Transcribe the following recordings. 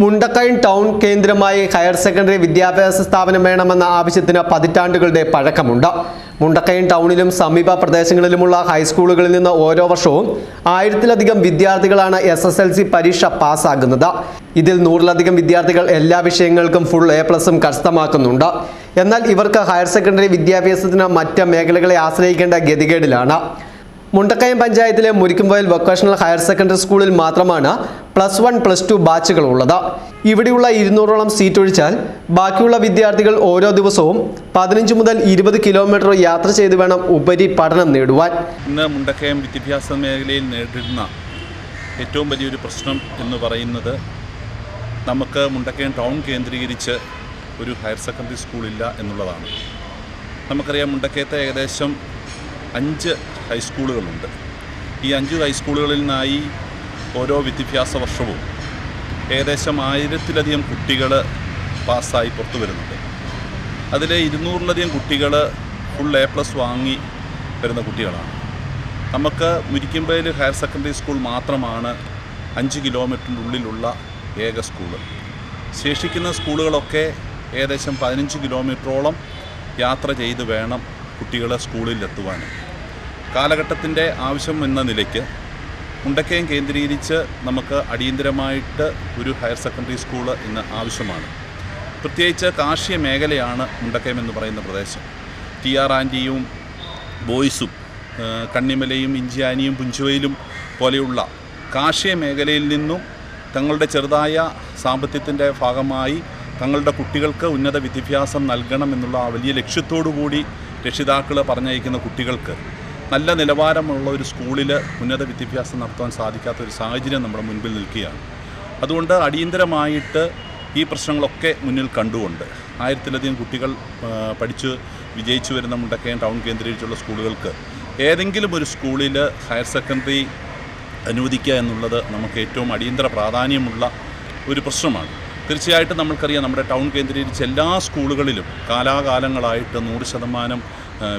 Mundakayam town കേന്ദ്രമായി higher secondary വിദ്യാഭ്യാസ സ്ഥാപനം വേണമെന്ന ആവശ്യത്തിന് പതിറ്റാണ്ടുകളുടെ പഴക്കമുണ്ട്. മുണ്ടക്കൈൻ ടൗണിലും സമീപ പ്രദേശങ്ങളിലുമുള്ള ഹൈസ്കൂളുകളിൽ നിന്ന് ഓരോ വർഷവും ആയിരത്തിലധികം വിദ്യാർത്ഥികളാണ് എസ് എസ് എൽ സി പരീക്ഷ പാസ്സാകുന്നത്. ഇതിൽ നൂറിലധികം വിദ്യാർത്ഥികൾ എല്ലാ വിഷയങ്ങൾക്കും ഫുൾ എ പ്ലസും കരസ്ഥമാക്കുന്നുണ്ട്. എന്നാൽ ഇവർക്ക് ഹയർ സെക്കൻഡറി വിദ്യാഭ്യാസത്തിന് മറ്റ് മേഖലകളെ ആശ്രയിക്കേണ്ട ഗതികേടിലാണ്. മുണ്ടക്കയം പഞ്ചായത്തിലെ മുരിക്കുംവയൽ വൊക്കേഷണൽ ഹയർ സെക്കൻഡറി സ്കൂളിൽ മാത്രമാണ് പ്ലസ് വൺ പ്ലസ് ടു ബാച്ചുകൾ ഉള്ളത് ഇവിടെയുള്ള ഇരുന്നൂറോളം സീറ്റ് ഒഴിച്ചാൽ ബാക്കിയുള്ള വിദ്യാർത്ഥികൾ ഓരോ ദിവസവും പതിനഞ്ച് മുതൽ ഇരുപത് കിലോമീറ്റർ യാത്ര ചെയ്ത് വേണം ഉപരി പഠനം നേടുവാൻ. ഇന്ന് മുണ്ടക്കയം വിദ്യാഭ്യാസ മേഖലയിൽ നേരിടുന്ന ഏറ്റവും വലിയൊരു പ്രശ്നം എന്ന് പറയുന്നത് നമുക്ക് മുണ്ടക്കയം ടൗൺ കേന്ദ്രീകരിച്ച് ഒരു ഹയർ സെക്കൻഡറി സ്കൂളില്ല എന്നുള്ളതാണ്. നമുക്കറിയാം മുണ്ടക്കയത്തെ ഏകദേശം അഞ്ച് ഹൈസ്കൂളുകളുണ്ട് ഈ അഞ്ച് ഹൈസ്കൂളുകളിൽ നിന്നായി ഓരോ വിദ്യാഭ്യാസ വർഷവും ഏകദേശം ആയിരത്തിലധികം കുട്ടികൾ പാസ്സായി പുറത്തു വരുന്നുണ്ട്. അതിൽ ഇരുന്നൂറിലധികം കുട്ടികൾ ഫുൾ എ പ്ലസ് വാങ്ങി വരുന്ന കുട്ടികളാണ്. നമുക്ക് മുരിക്കുമ്പയിൽ ഹയർ സെക്കൻഡറി സ്കൂൾ മാത്രമാണ് അഞ്ച് കിലോമീറ്ററിന്റെ ഉള്ളിലുള്ള ഏക സ്കൂൾ ശേഷിക്കുന്ന സ്കൂളുകളൊക്കെ ഏകദേശം പതിനഞ്ച് കിലോമീറ്ററോളം യാത്ര ചെയ്ത് വേണം കുട്ടികളെ സ്കൂളിൽ എത്തുവാൻ. കാലഘട്ടത്തിന്റെ ആവശ്യം എന്ന നിലയ്ക്ക് മുണ്ടക്കയം കേന്ദ്രീകരിച്ച് നമുക്ക് അടിയന്തരമായിട്ട് ഒരു ഹയർ സെക്കൻഡറി സ്കൂൾ ഇന്ന് ആവശ്യമാണ്. പ്രത്യേകിച്ച് കാർഷിക മേഖലയാണ് മുണ്ടക്കയം എന്ന് പറയുന്ന പ്രദേശം. ടി ആർ ആന്റിയും ബോയ്സും കണ്ണിമലയും ഇഞ്ചിയാനിയും പുഞ്ചുവയിലും പോലെയുള്ള കാർഷിക മേഖലയിൽ നിന്നും തങ്ങളുടെ ചെറുതായ സാമ്പത്തികത്തിന്റെ ഭാഗമായി തങ്ങളുടെ കുട്ടികൾക്ക് ഉന്നത വിദ്യാഭ്യാസം നൽകണം എന്നുള്ള ആ വലിയ ലക്ഷ്യത്തോടു കൂടി രക്ഷിതാക്കൾ പറഞ്ഞയക്കുന്ന കുട്ടികൾക്ക് നല്ല നിലവാരമുള്ള ഒരു സ്കൂളിൽ ഉന്നത വിദ്യാഭ്യാസം നടത്താൻ സാധിക്കാത്ത ഒരു സാഹചര്യം നമ്മുടെ മുൻപിൽ നിൽക്കുകയാണ്. അതുകൊണ്ട് അടിയന്തരമായിട്ട് ഈ പ്രശ്നങ്ങളൊക്കെ മുന്നിൽ കണ്ടുകൊണ്ട് ആയിരത്തിലധികം കുട്ടികൾ പഠിച്ച് വിജയിച്ചു വരുന്ന മുണ്ടക്കയം ടൗൺ കേന്ദ്രീകരിച്ചുള്ള സ്കൂളുകൾക്ക് ഏതെങ്കിലും ഒരു സ്കൂളിൽ ഹയർ സെക്കൻഡറി അനുവദിക്കുക എന്നുള്ളത് നമുക്ക് ഏറ്റവും അടിയന്തര പ്രാധാന്യമുള്ള ഒരു പ്രശ്നമാണ്. തീർച്ചയായിട്ടും നമ്മൾക്കറിയാം നമ്മുടെ ടൗൺ കേന്ദ്രീകരിച്ച് എല്ലാ സ്കൂളുകളിലും കാലാകാലങ്ങളായിട്ട് നൂറ് ശതമാനം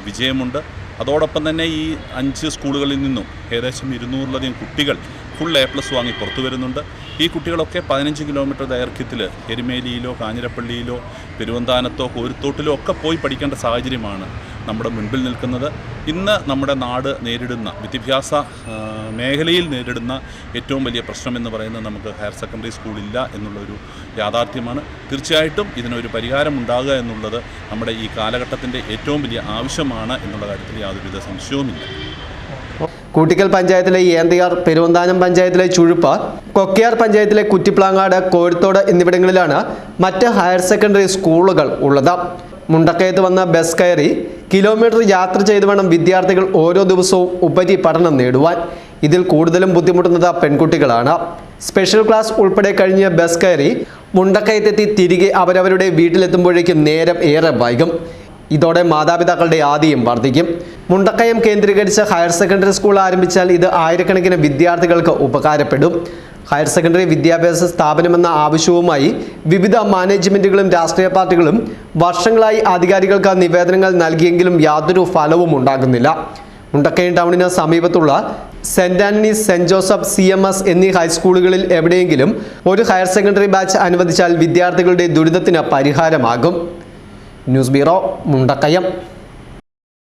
വിജയമുണ്ട്. അതോടൊപ്പം തന്നെ ഈ അഞ്ച് സ്കൂളുകളിൽ നിന്നും ഏകദേശം ഇരുന്നൂറിലധികം കുട്ടികൾ ഫുൾ എ പ്ലസ് വാങ്ങി പുറത്തു വരുന്നുണ്ട്. ഈ കുട്ടികളൊക്കെ പതിനഞ്ച് കിലോമീറ്റർ ദൈർഘ്യത്തിൽ എരുമേലിയിലോ കാഞ്ഞിരപ്പള്ളിയിലോ പെരുവന്താനത്തോ കോരുത്തോട്ടിലോ ഒക്കെ പോയി പഠിക്കേണ്ട സാഹചര്യമാണ് നമ്മുടെ മുൻപിൽ നിൽക്കുന്നത്. ഇന്ന് നമ്മുടെ നാട് നേരിടുന്ന വിദ്യാഭ്യാസ മേഖലയിൽ നേരിടുന്ന ഏറ്റവും വലിയ പ്രശ്നമെന്ന് പറയുന്നത് നമുക്ക് ഹയർ സെക്കൻഡറി സ്കൂളില്ല എന്നുള്ളൊരു യാഥാർത്ഥ്യമാണ്. തീർച്ചയായിട്ടും ഇതിനൊരു പരിഹാരം ഉണ്ടാകുക എന്നുള്ളത് നമ്മുടെ ഈ കാലഘട്ടത്തിന്റെ ഏറ്റവും വലിയ ആവശ്യമാണ് എന്നുള്ള കാര്യത്തിൽ യാതൊരുവിധ സംശയവുമില്ല. കൂട്ടിക്കൽ പഞ്ചായത്തിലെ ഏന്തിയാർ പെരുവന്താനം പഞ്ചായത്തിലെ ചുഴുപ്പ് കൊക്കയാർ പഞ്ചായത്തിലെ കുറ്റിപ്ലാങ്ങാട് കോഴിത്തോട് എന്നിവിടങ്ങളിലാണ് മറ്റ് ഹയർ സെക്കൻഡറി സ്കൂളുകൾ ഉള്ളത്. മുണ്ടക്കയത്ത് വന്ന ബസ് കയറി കിലോമീറ്റർ യാത്ര ചെയ്ത് വേണം വിദ്യാർത്ഥികൾ ഓരോ ദിവസവും ഉപരി പഠനം നേടുവാൻ. ഇതിൽ കൂടുതലും ബുദ്ധിമുട്ടുന്നത് പെൺകുട്ടികളാണ്. സ്പെഷ്യൽ ക്ലാസ് ഉൾപ്പെടെ കഴിഞ്ഞ ബസ് കയറി മുണ്ടക്കയത്തെത്തി തിരികെ അവരവരുടെ വീട്ടിലെത്തുമ്പോഴേക്കും നേരം ഏറെ വൈകും. ഇതോടെ മാതാപിതാക്കളുടെ ആദിയും വർദ്ധിക്കും. മുണ്ടക്കയം കേന്ദ്രീകരിച്ച് ഹയർ സെക്കൻഡറി സ്കൂൾ ആരംഭിച്ചാൽ ഇത് ആയിരക്കണക്കിന് വിദ്യാർത്ഥികൾക്ക് ഉപകാരപ്പെടും. ഹയർ സെക്കൻഡറി വിദ്യാഭ്യാസ സ്ഥാപനമെന്ന ആവശ്യവുമായി വിവിധ മാനേജ്മെന്റുകളും രാഷ്ട്രീയ പാർട്ടികളും വർഷങ്ങളായി അധികാരികൾക്ക് നിവേദനങ്ങൾ നൽകിയെങ്കിലും യാതൊരു ഫലവും ഉണ്ടാകുന്നില്ല. മുണ്ടക്കയം ടൗണിന് സമീപത്തുള്ള saint Antony's saint Joseph C M S എന്നീ ഹൈസ്കൂളുകളിൽ എവിടെയെങ്കിലും ഒരു ഹയർ സെക്കൻഡറി ബാച്ച് അനുവദിച്ചാൽ വിദ്യാർത്ഥികളുടെ ദുരിതത്തിന് പരിഹാരമാകും. News bureau Mundakkayam.